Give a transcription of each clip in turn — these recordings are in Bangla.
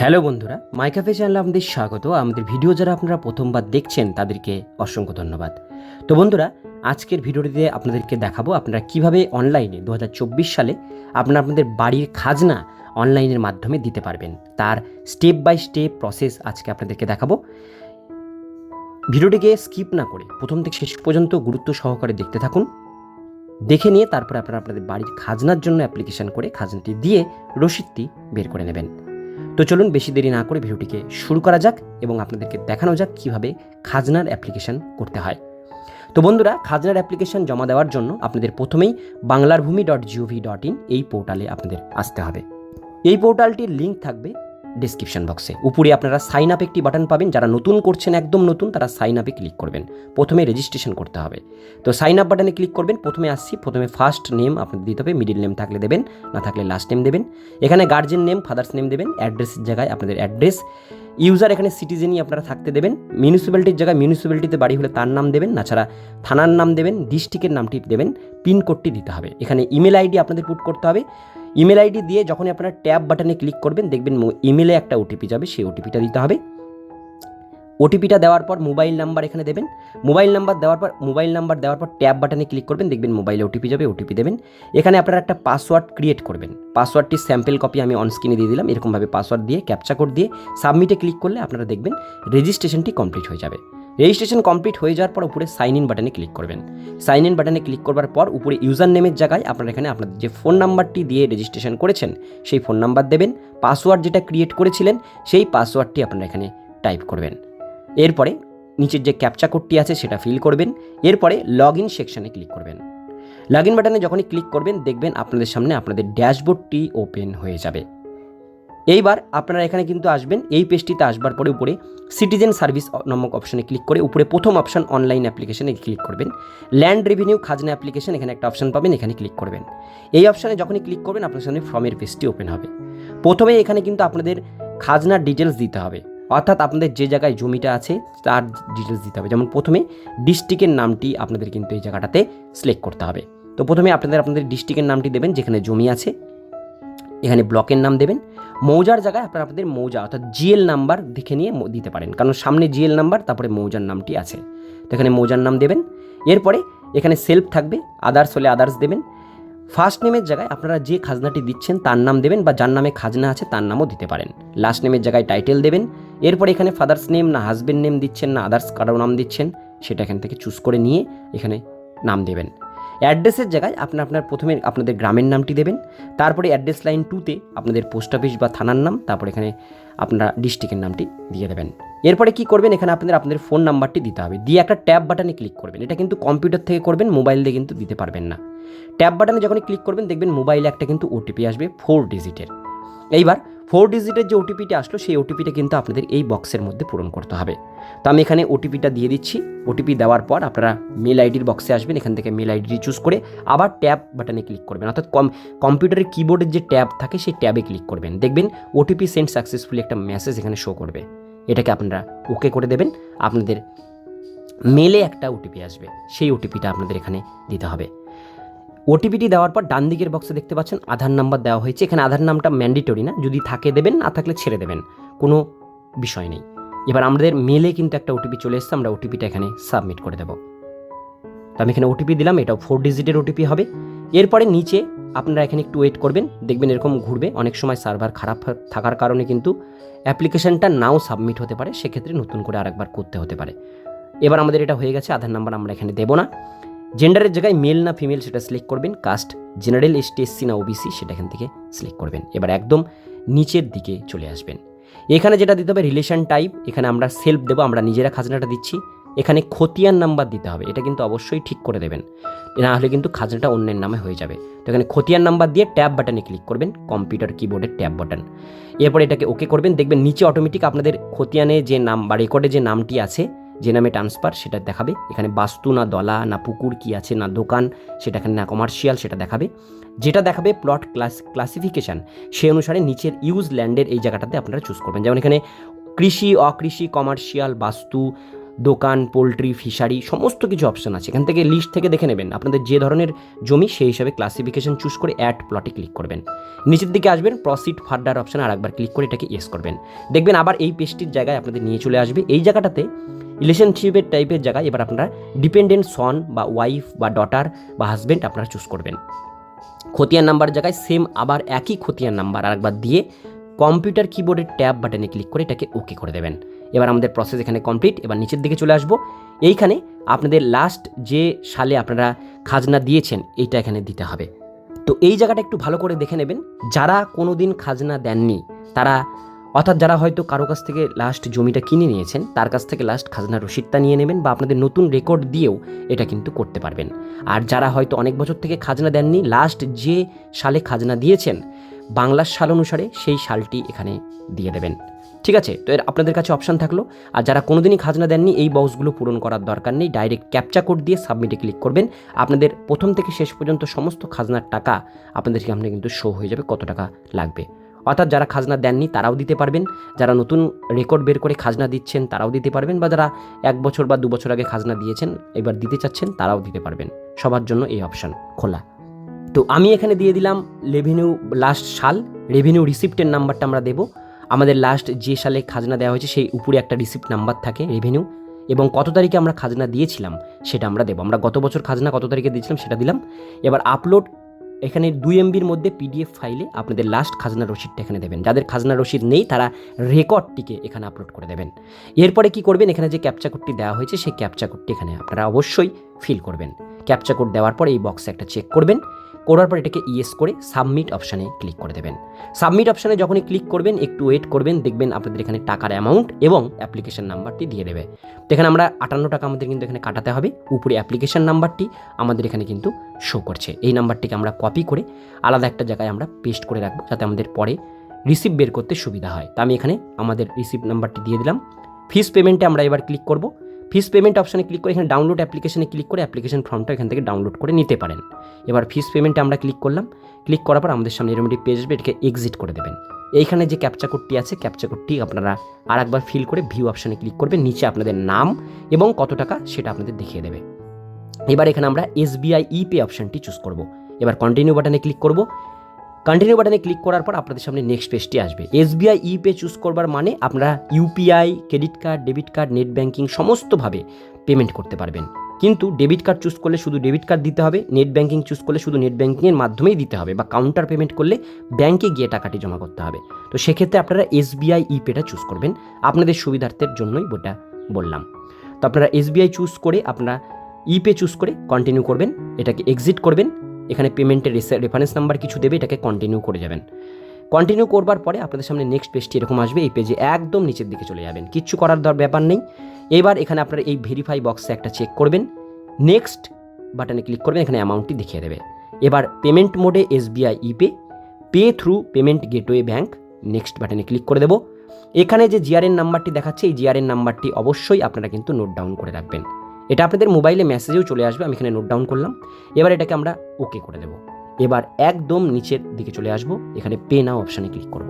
হ্যালো বন্ধুরা মাইকাফে চ্যানেলে আপনাদের স্বাগত। আমাদের ভিডিও যারা আপনারা প্রথমবার দেখছেন, তাদেরকে অসংখ্য ধন্যবাদ। তো বন্ধুরা, আজকের ভিডিওটিতে আপনাদেরকে দেখাবো আপনারা কীভাবে অনলাইনে দু হাজার চব্বিশ সালে আপনারা আপনাদের বাড়ির খাজনা অনলাইনের মাধ্যমে দিতে পারবেন। তার স্টেপ বাই স্টেপ প্রসেস আজকে আপনাদেরকে দেখাবো। ভিডিওটিকে স্কিপ না করে প্রথম থেকে শেষ পর্যন্ত গুরুত্ব সহকারে দেখতে থাকুন। দেখে নিয়ে তারপরে আপনারা আপনাদের বাড়ির খাজনার জন্য অ্যাপ্লিকেশন করে খাজনাটি দিয়ে রসিদটি বের করে নেবেন। তো চলুন বেশি দেরি না করে ভিডিওটিকে শুরু করা যাক এবং আপনাদেরকে দেখানো যাক কীভাবে খাজনার অ্যাপ্লিকেশন করতে হয়। তো বন্ধুরা, খাজনার অ্যাপ্লিকেশন জমা দেওয়ার জন্য আপনাদের প্রথমেই বাংলার ভূমি ডট জিওভি ডট ইন এই পোর্টালে আপনাদের আসতে হবে। এই পোর্টালটির লিঙ্ক থাকবে ডিসক্রিপশন বক্সে উপরে আপনারা সাইন আপ একটি বাটন পাবেন। যারা নতুন করছেন, একদম নতুন, তারা সাইন আপে ক্লিক করবেন। প্রথমে রেজিস্ট্রেশন করতে হবে। তো সাইন আপ বাটনে ক্লিক করবেন। প্রথমে আসছি, প্রথমে ফার্স্ট নেম আপনাদের দিতে হবে। মিডিল নেম থাকলে দেবেন, না থাকলে লাস্ট নেম দেবেন। এখানে গার্জেন নেম ফাদার্স নেম দেবেন। অ্যাড্রেসের জায়গায় আপনাদের অ্যাড্রেস ইউজার এখানে সিটিজেনই আপনারা থাকতে দেবেন। মিউনিসিপ্যালিটির জায়গায় মিউনিসিপ্যালিটিতে বাড়ি হলে তার নাম দেবেন নাছাড়া থানার নাম দেবেন ডিস্ট্রিক্টের নামটি দেবেন পিনকোডটি দিতে হবে। এখানে ইমেল আইডি আপনাদের পুট করতে হবে। ইমেল আইডি দিয়ে যখনই আপনারা ট্যাব বাটনে ক্লিক করবেন, দেখবেন ইমেলে একটা ওটিপি যাবে, সেই ওটিপিটা দিতে হবে। ওটিপিটা দেওয়ার পর মোবাইল নাম্বার এখানে দেবেন। মোবাইল নাম্বার দেওয়ার পর মোবাইল নাম্বার দেওয়ার পর ট্যাব বাটনে ক্লিক করবেন, দেখবেন মোবাইলে ওটিপি যাবে ওটিপি দেবেন। এখানে আপনারা একটা পাসওয়ার্ড ক্রিয়েট করবেন। পাসওয়ার্ডটি স্যাম্পল কপি আমি অন স্ক্রিনে দিয়ে দিলাম, এরকমভাবে পাসওয়ার্ড দিয়ে ক্যাপচা কোড দিয়ে সাবমিটে ক্লিক করলে আপনারা দেখবেন রেজিস্ট্রেশনটি কমপ্লিট হয়ে যাবে। রেজিস্ট্রেশন কমপ্লিট হয়ে যাওয়ার পর উপরে সাইন ইন বাটনে ক্লিক করবেন। সাইন ইন বাটনে ক্লিক করবার পর উপরে ইউজার নেমের জায়গায় আপনারা এখানে আপনাদের যে ফোন নাম্বারটি দিয়ে রেজিস্ট্রেশন করেছেন, সেই ফোন নাম্বার দেবেন। পাসওয়ার্ড যেটা ক্রিয়েট করেছিলেন, সেই পাসওয়ার্ডটি আপনারা এখানে টাইপ করবেন। এরপরে নিচের যে ক্যাপচা কোডটি আছে সেটা ফিল করবেন, এরপরে লগ ইন সেকশানে ক্লিক করবেন। লগ ইন বাটনে যখনই ক্লিক করবেন, দেখবেন আপনাদের সামনে আপনাদের ড্যাশবোর্ডটি ওপেন হয়ে যাবে। এইবার আপনারা এখানে কিন্তু আসবেন, এই পেজটিতে আসবার পরে উপরে সিটিজেন সার্ভিস নামক অপশনে ক্লিক করে উপরে প্রথম অপশন অনলাইন অ্যাপ্লিকেশনে ক্লিক করবেন। ল্যান্ড রেভিনিউ খাজনা অ্যাপ্লিকেশন এখানে একটা অপশন পাবেন, এখানে ক্লিক করবেন। এই অপশনে যখনই ক্লিক করবেন আপনার সামনে ফর্মের পেজটি ওপেন হবে। প্রথমে এখানে কিন্তু আপনাদের খাজনার ডিটেলস দিতে হবে। অর্থাৎ আপনাদের যে জায়গায় জমিটা আছে, তার ডিটেলস দিতে হবে। যেমন প্রথমে ডিস্ট্রিক্টের নামটি আপনাদের কিন্তু এই জায়গাটাতে সিলেক্ট করতে হবে। তো প্রথমে আপনাদের আপনাদের ডিস্ট্রিক্টের নামটি দেবেন, যেখানে জমি আছে। এখানে ব্লকের নাম দেবেন। মৌজার জায়গায় আপনারা আপনাদের মৌজা, অর্থাৎ জিএল নাম্বার দেখে নিয়ে দিতে পারেন। কারণ সামনে জিএল নাম্বার তারপরে মৌজার নামটি আছে। তো এখানে মৌজার নাম দেবেন। এরপরে এখানে সেলফ থাকবে। আদার্স হলে আদার্স দেবেন। ফার্স্ট নেমের জায়গায় আপনারা যে খাজনাটি দিচ্ছেন তার নাম দেবেন বা যার নামে খাজনা আছে তার নামও দিতে পারেন। লাস্ট নেমের জায়গায় টাইটেল দেবেন। এরপরে এখানে ফাদার্স নেম না হাজবেন্ড নেম দিচ্ছেন না আদার্স কারও নাম দিচ্ছেন, সেটা এখান থেকে চুজ করে নিয়ে এখানে নাম দেবেন। অ্যাড্রেসের জায়গায় আপনার আপনার প্রথমে আপনাদের গ্রামের নামটি দেবেন। তারপরে অ্যাড্রেস লাইন টুতে আপনাদের পোস্ট অফিস বা থানার নাম, তারপর এখানে আপনারা ডিস্ট্রিক্টের নামটি দিয়ে দেবেন। এরপরে কি করবেন? এখানে আপনাদের আপনাদের ফোন নাম্বারটি দিতে হবে। দিয়ে একটা ট্যাব বাটনে ক্লিক করবেন। এটা কিন্তু কম্পিউটার থেকে করবেন মোবাইল দিয়ে কিন্তু দিতে পারবেন না। ট্যাব বাটনে যখনই ক্লিক করবেন, দেখবেন মোবাইলে একটা কিন্তু ওটিপি আসবে ফোর ডিজিটের এইবার ফোর ডিজিটের যে ওটিপিটা আসলো, সেই ওটিপিটা কিন্তু আপনাদের এই বক্সের মধ্যে পূরণ করতে হবে। তো আমি এখানে ওটিপিটা দিয়ে দিচ্ছি। ওটিপি দেওয়ার পর আপনারা মেল আইডির বক্সে আসবেন, এখান থেকে মেল আইডি চুজ করে আবার ট্যাব বাটনে ক্লিক করবেন। অর্থাৎ কম কম্পিউটারের কিবোর্ডের যে ট্যাব থাকে, সেই ট্যাবে ক্লিক করবেন। দেখবেন ওটিপি সেন্ড সাকসেসফুলি একটা মেসেজ এখানে শো করবে। এটাকে আপনারা ওকে করে দেবেন। আপনাদের মেলে একটা ওটিপি আসবে। সেই ওটিপিটা আপনাদের এখানে দিতে হবে। ওটিপিটি দেওয়ার পর ডান দিকের বক্সে দেখতে পাচ্ছেন আধার নাম্বার দেওয়া হয়েছে। এখানে আধার নামটা ম্যান্ডেটরি না। যদি থাকে দেবেন, না থাকলে ছেড়ে দেবেন। কোনো বিষয় নেই। এবার আমাদের মেলে কিন্তু একটা ওটিপি চলে এসছে। আমরা ওটিপিটা এখানে সাবমিট করে দেবো। তো আমি এখানে ওটিপি দিলাম। এটাও ফোর ডিজিটের ওটিপি হবে। এরপরে নিচে আপনারা এখানে একটু ওয়েট করবেন। দেখবেন এরকম ঘুরবে। অনেক সময় সার্ভার খারাপ থাকার কারণে কিন্তু অ্যাপ্লিকেশনটা নাও সাবমিট হতে পারে। সেক্ষেত্রে নতুন করে আরেকবার করতে হতে পারে। এবার আমাদের এটা হয়ে গেছে। আধার নাম্বার আমরা এখানে দেবো না। জেন্ডারের জায়গায় মেল না ফিমেল সেটা সিলেক্ট করবেন কাস্ট জেনারেল এসটি এসসি না ওবিসি সেটা এখান থেকে সিলেক্ট করবেন। এবার একদম নিচের দিকে চলে আসবেন। এখানে যেটা দিতে হবে রিলেশন টাইপ এখানে আমরা সেলফ দেবো, আমরা নিজেরা খাজনাটা দিচ্ছি। এখানে খতিয়ান নাম্বার দিতে হবে, এটা কিন্তু অবশ্যই ঠিক করে দেবেন। না হলে কিন্তু খাজনাটা অন্যের নামে হয়ে যাবে। তো এখানে খতিয়ান নাম্বার দিয়ে ট্যাব বাটনে ক্লিক করবেন কম্পিউটার কিবোর্ডের ট্যাব বাটন এরপর এটাকে ওকে করবেন, দেখবেন নিচে অটোমেটিক আপনাদের খতিয়ানে যে নাম বা রেকর্ডে যে নামটি আছে যে নামে ট্রান্সফার সেটা দেখাবে। এখানে বাস্তু না দলা, না পুকুর কি আছে, না দোকান, সেটা এখানে না কমার্শিয়াল সেটা দেখাবে। যেটা দেখাবে প্লট ক্লাস ক্লাসিফিকেশান সেই অনুসারে নিচের ইউজ ল্যান্ডের এই জায়গাটাতে আপনারা চুজ করবেন। যেমন এখানে কৃষি, অকৃষি কমার্শিয়াল বাস্তু, দোকান পোলট্রি ফিশারি সমস্ত কিছু অপশন আছে। এখান থেকে লিস্ট থেকে দেখে নেবেন। আপনাদের যে ধরনের জমি, সেই হিসাবে ক্লাসিফিকেশন চুজ করে অ্যাড প্লটে ক্লিক করবেন। নিচের দিকে আসবেন প্রসিড ফার্দার অপশন আর একবার ক্লিক করে এটাকে ইয়েস করবেন। দেখবেন আবার এই পেজটির জায়গায় আপনাদের নিয়ে চলে আসবে। এই জায়গাটাতে রিলেশনশিপের টাইপের জায়গায় এবার আপনারা ডিপেন্ডেন্ট সন বা ওয়াইফ বা ডটার বা হাজব্যান্ড আপনারা চুজ করবেন। খতিয়ান নাম্বার জায়গায় সেম আবার একই খতিয়ান নাম্বার আরেকবার দিয়ে কম্পিউটার কিবোর্ডের ট্যাব বাটনে ক্লিক করে এটাকে ওকে করে দেবেন। এবার আমাদের প্রসেস এখানে কমপ্লিট এবার নিচের দিকে চলে আসব। এইখানে আপনাদের লাস্ট যে সালে আপনারা খাজনা দিয়েছেন, এইটা এখানে দিতে হবে। তো এই জায়গাটা একটু ভালো করে দেখে নেবেন। যারা কোনো দিন খাজনা দেননি, তারা অর্থাৎ যারা হয়তো কারও কাছ থেকে লাস্ট জমিটা কিনে নিয়েছেন, তার কাছ থেকে লাস্ট খাজনা রসিদটা নিয়ে নেবেন বা আপনাদের নতুন রেকর্ড দিয়েও এটা কিন্তু করতে পারবেন। আর যারা হয়তো অনেক বছর থেকে খাজনা দেননি লাস্ট যে সালে খাজনা দিয়েছেন, বাংলার সাল অনুসারে সেই সালটি এখানে দিয়ে দেবেন। ঠিক আছে? তো এর আপনাদের কাছে অপশান থাকল। আর যারা কোনোদিনই খাজনা দেননি, এই বক্সগুলো পূরণ করার দরকার নেই। ডাইরেক্ট ক্যাপচা কোড দিয়ে সাবমিটে ক্লিক করবেন। আপনাদের প্রথম থেকে শেষ পর্যন্ত সমস্ত খাজনার টাকা আপনাদের সামনে কিন্তু শো হয়ে যাবে কত টাকা লাগবে। অর্থাৎ যারা খাজনা দেননি তারাও দিতে পারবেন। যারা নতুন রেকর্ড বের করে খাজনা দিচ্ছেন তারাও দিতে পারবেন বা যারা এক বছর বা দু বছর আগে খাজনা দিয়েছেন, এবার দিতে চাচ্ছেন তারাও দিতে পারবেন। সবার জন্য এই অপশান খোলা। তো আমি এখানে দিয়ে দিলাম রেভিনিউ লাস্ট সাল। রেভিনিউ রিসিপ্টের নাম্বারটা আমরা দেবো। আমাদের লাস্ট যে সালে খাজনা দেওয়া হয়েছে সেই উপরে একটা রিসিপ্ট নাম্বার থাকে রেভিনিউ এবং কত তারিখে আমরা খাজনা দিয়েছিলাম সেটা আমরা দেবো। আমরা গত বছর খাজনা কত তারিখে দিয়েছিলাম সেটা দিলাম। এবার আপলোড এখানে দুই এমবির মধ্যে পিডিএফ ফাইলে আপনাদের লাস্ট খাজনা রসিদটা এখানে দেবেন। যাদের খাজনা রসিদ নেই, তারা রেকর্ডটিকে এখানে আপলোড করে দেবেন। এরপরে কি করবেন? এখানে যে ক্যাপচা কোডটি দেওয়া হয়েছে, সেই ক্যাপচা কোডটি এখানে আপনারা অবশ্যই ফিল করবেন। ক্যাপচা কোড দেওয়ার পর এই বক্সে একটা চেক করবেন। করার পর এটাকে ইয়েস করে সাবমিট অপশানে ক্লিক করে দেবেন। সাবমিট অপশানে যখনই ক্লিক করবেন, একটু ওয়েট করবেন, দেখবেন আপনাদের এখানে টাকার অ্যামাউন্ট এবং অ্যাপ্লিকেশন নাম্বারটি দিয়ে দেবে। এখানে আমরা আটান্ন টাকা আমাদের কিন্তু এখানে কাটাতে হবে, উপরে অ্যাপ্লিকেশন নাম্বারটি আমাদের এখানে কিন্তু শো করছে। এই নাম্বারটিকে আমরা কপি করে আলাদা একটা জায়গায় আমরা পেস্ট করে রাখব, যাতে আমাদের পরে রিসিপ্ট বের করতে সুবিধা হয়। তা আমি এখানে আমাদের রিসিপ্ট নাম্বারটি দিয়ে দিলাম। ফিস পেমেন্টে আমরা এবার ক্লিক করব। ফিস পেমেন্ট অপশানে ক্লিক করে এখানে ডাউনলোড অ্যাপ্লিকেশনে ক্লিক করে অ্যাপ্লিকেশন ফর্মটা এখান থেকে ডাউনলোড করে নিতে পারেন। এবার ফিস পেমেন্টে আমরা ক্লিক করলাম। ক্লিক করার পর আমাদের সামনে এরকম একটি পেজ আসবে, এটাকে এক্সিট করে দেবেন। এইখানে যে ক্যাপচা কোডটি আছে ক্যাপচা কোডটি আপনারা আর একবার ফিল করে ভিউ অপশানে ক্লিক করবেন, নিচে আপনাদের নাম এবং কত টাকা সেটা আপনাদের দেখিয়ে দেবে। এবার এখানে আমরা এসবিআই ইপে অপশানটি চুজ করব। এবার কন্টিনিউ বাটনে ক্লিক করব। কন্টিনিউ বাটনে ক্লিক করার পর আপনাদের সামনে নেক্সট পেজটি আসবে। এসবিআই ই পে চুজ করবার মানে আপনারা UPI credit card debit card net banking সমস্তভাবে payment করতে পারবেন। কিন্তু ডেবিট কার্ড চুজ করলে শুধু ডেবিট কার্ড দিতে হবে নেট ব্যাঙ্কিং চুজ করলে শুধু নেট ব্যাঙ্কিংয়ের মাধ্যমেই দিতে হবে বা কাউন্টার পেমেন্ট করলে ব্যাঙ্কে গিয়ে টাকাটি জমা করতে হবে। তো সেক্ষেত্রে আপনারা এসবিআই ই পেটা চুজ করবেন। আপনাদের সুবিধার্থের জন্যই ওটা বললাম। তো আপনারা এসবিআই চুজ করে আপনারা ই পে চুজ করে কন্টিনিউ করবেন, এটাকে এক্সিট করবেন এখানে পেমেন্টের রেফারেন্স নাম্বার কিছু দেবে, এটাকে কন্টিনিউ করে যাবেন। কন্টিনিউ করবার পরে আপনাদের সামনে নেক্সট পেজটি এরকম আসবে, এই পেজে একদম নিচের দিকে চলে যাবেন। কিচ্ছু করার দর ব্যাপার নেই। এবার এখানে আপনারা এই ভেরিফাই বক্সে একটা চেক করবেন। নেক্সট বাটনে ক্লিক করবেন, এখানে অ্যামাউন্টটি দেখিয়ে দেবে। এবার পেমেন্ট মোডে SBI ePay pay through payment gateway bank next বাটনে ক্লিক করে দেবো। এখানে যে জিআরএন নাম্বারটি দেখাচ্ছে, এই জিআরএন নাম্বারটি অবশ্যই আপনারা কিন্তু নোট ডাউন করে রাখবেন। এটা আপনাদের মোবাইলে মেসেজেও চলে আসবে, আমি এখানে নোট ডাউন করলাম। এবার এটাকে আমরা ওকে করে দেবো। এবার একদম নিচের দিকে চলে আসব, এখানে পে নাও অপশানে ক্লিক করব।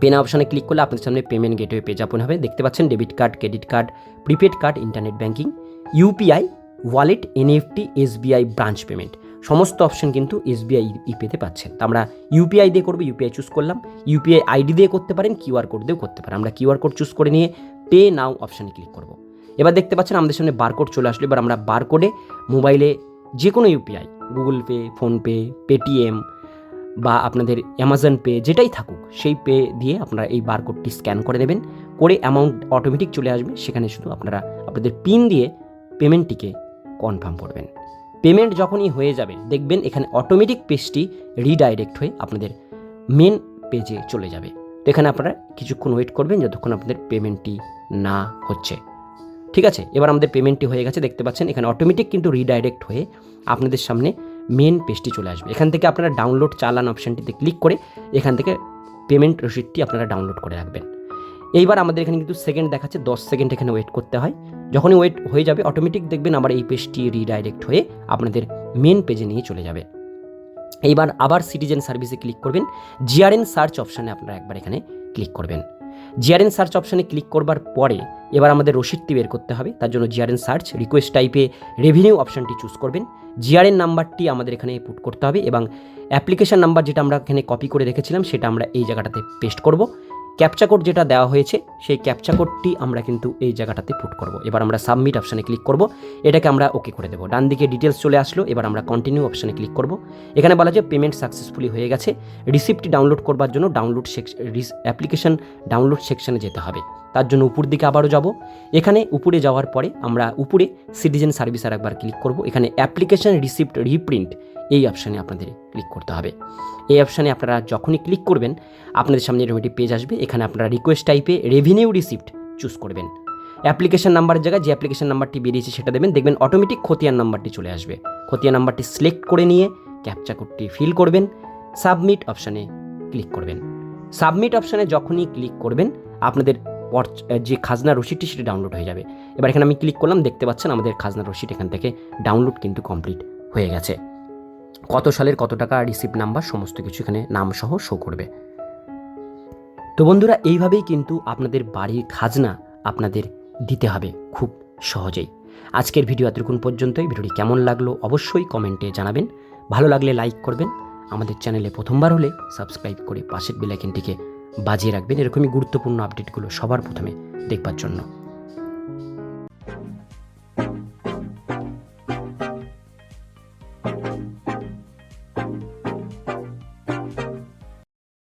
পে নাও অপশানে ক্লিক করলে আপনাদের সামনে পেমেন্ট গেটওয়ে পেজ ওপেন হবে। দেখতে পাচ্ছেন debit card credit card prepaid card internet banking UPI wallet NFT SBI branch payment সমস্ত অপশন কিন্তু এসবিআই ইপেতে পাচ্ছেন তো আমরা ইউপিআই দিয়ে করব ইউপিআই চুজ করলাম। ইউপিআই আইডি দিয়ে করতে পারেন কিউআর কোড দিয়েও করতে পারেন। আমরা কিউআর কোড চুজ করে নিয়ে পে নাও অপশানে ক্লিক করব। এবার দেখতে পাচ্ছেন আমাদের সামনে বারকোড চলে আসলো। এবার আমরা বারকোডে মোবাইলে যে কোনো UPI Google Pay PhonePe Paytm বা আপনাদের অ্যামাজন পে যেটাই থাকুক, সেই পে দিয়ে আপনারা এই বারকোডটি স্ক্যান করে দেবেন করে অ্যামাউন্ট অটোমেটিক চলে আসবে। সেখানে শুধু আপনারা আপনাদের পিন দিয়ে পেমেন্টটিকে কনফার্ম করবেন। পেমেন্ট যখনই হয়ে যাবে, দেখবেন এখানে অটোমেটিক পেজটি রিডাইরেক্ট হয়ে আপনাদের মেন পেজে চলে যাবে। তো এখানে আপনারা কিছুক্ষণ ওয়েট করবেন, যতক্ষণ আপনাদের পেমেন্টটি না হচ্ছে। ঠিক আছে? এবার আমাদের পেমেন্টটি হয়ে গেছে, দেখতে পাচ্ছেন, এখানে অটোমেটিক কিন্তু রিডাইরেক্ট হয়ে আপনাদের সামনে মেন পেজটি চলে আসবে। এখান থেকে আপনারা ডাউনলোড চালান অপশানটিতে ক্লিক করে এখান থেকে পেমেন্ট রসিদটি আপনারা ডাউনলোড করে রাখবেন। এইবার আমাদের এখানে কিন্তু সেকেন্ড দেখাচ্ছে, দশ সেকেন্ড এখানে ওয়েট করতে হয়। যখনই ওয়েট হয়ে যাবে অটোমেটিক দেখবেন আবার এই পেজটি রিডাইরেক্ট হয়ে আপনাদের মেন পেজে নিয়ে চলে যাবে। এইবার আবার সিটিজেন সার্ভিসে ক্লিক করবেন জিআরএন সার্চ অপশানে আপনারা একবার এখানে ক্লিক করবেন। জিআরএন সার্চ অপশানে ক্লিক করবার পরে এবার আমাদের রসিদটি বের করতে হবে। তার জন্য জিআরএন সার্চ রিকোয়েস্ট টাইপে রেভিনিউ অপশানটি চুজ করবেন। জিআরএন নাম্বারটি আমাদের এখানে পুট করতে হবে এবং অ্যাপ্লিকেশান নাম্বার যেটা আমরা এখানে কপি করে রেখেছিলাম, সেটা আমরা এই জায়গাটাতে পেস্ট করব। ক্যাপচা কোড যেটা দেওয়া হয়েছে, সেই ক্যাপচা কোডটি আমরা কিন্তু এই জায়গাটাতে পুট করব। এবার আমরা সাবমিট অপশানে ক্লিক করব। এটাকে আমরা ওকে করে দেবো। ডান দিকে ডিটেলস চলে আসলো, এবার আমরা কন্টিনিউ অপশানে ক্লিক করব। এখানে বলা যায় পেমেন্ট সাকসেসফুলি হয়ে গেছে। রিসিপ্টটি ডাউনলোড করবার জন্য ডাউনলোড অ্যাপ্লিকেশন ডাউনলোড সেকশানে যেতে হবে। তার জন্য উপর দিকে আবারও যাব। এখানে উপরে যাওয়ার পরে আমরা উপরে সিটিজেন সার্ভিস আর একবার ক্লিক করব। এখানে অ্যাপ্লিকেশন রিসিপ্ট রিপ্রিন্ট এই অপশানে আপনাদের ক্লিক করতে হবে। এই অপশানে আপনারা যখনই ক্লিক করবেন, আপনাদের সামনে এরকম একটি পেজ আসবে। এখানে আপনারা রিকোয়েস্ট টাইপে রেভিনিউ রিসিপ্ট চুজ করবেন। অ্যাপ্লিকেশন নাম্বারের জায়গায় যে অ্যাপ্লিকেশন নাম্বারটি বেরিয়েছে সেটা দেবেন। দেখবেন অটোমেটিক খতিয়ান নাম্বারটি চলে আসবে। খতিয়ান নাম্বারটি সিলেক্ট করে নিয়ে ক্যাপচা কোডটি ফিল করবেন। সাবমিট অপশানে ক্লিক করবেন। সাবমিট অপশানে যখনই ক্লিক করবেন, আপনাদের যে খাজনা রসিদটি সেটা ডাউনলোড হয়ে যাবে। এবার এখানে আমি ক্লিক করলাম, দেখতে পাচ্ছেন আমাদের খাজনা রসিদ এখান থেকে ডাউনলোড কিন্তু কমপ্লিট হয়ে গেছে। কত সালের কত টাকা রিসিপ্ট নাম্বার সমস্ত কিছু এখানে নাম সহ শো করবে। তো বন্ধুরা, এইভাবেই কিন্তু আপনাদের বাড়ির খাজনা আপনাদের দিতে হবে খুব সহজেই। আজকের ভিডিও এতক্ষণ পর্যন্তই। ভিডিওটি কেমন লাগল অবশ্যই কমেন্টে জানাবেন। ভালো লাগলে লাইক করবেন। আমাদের চ্যানেলে প্রথমবার হলে সাবস্ক্রাইব করে পাশের বেলাইকেনটিকে বাজিয়ে রাখবেন। এরকমই গুরুত্বপূর্ণ আপডেটগুলো সবার প্রথমে দেখবার জন্য।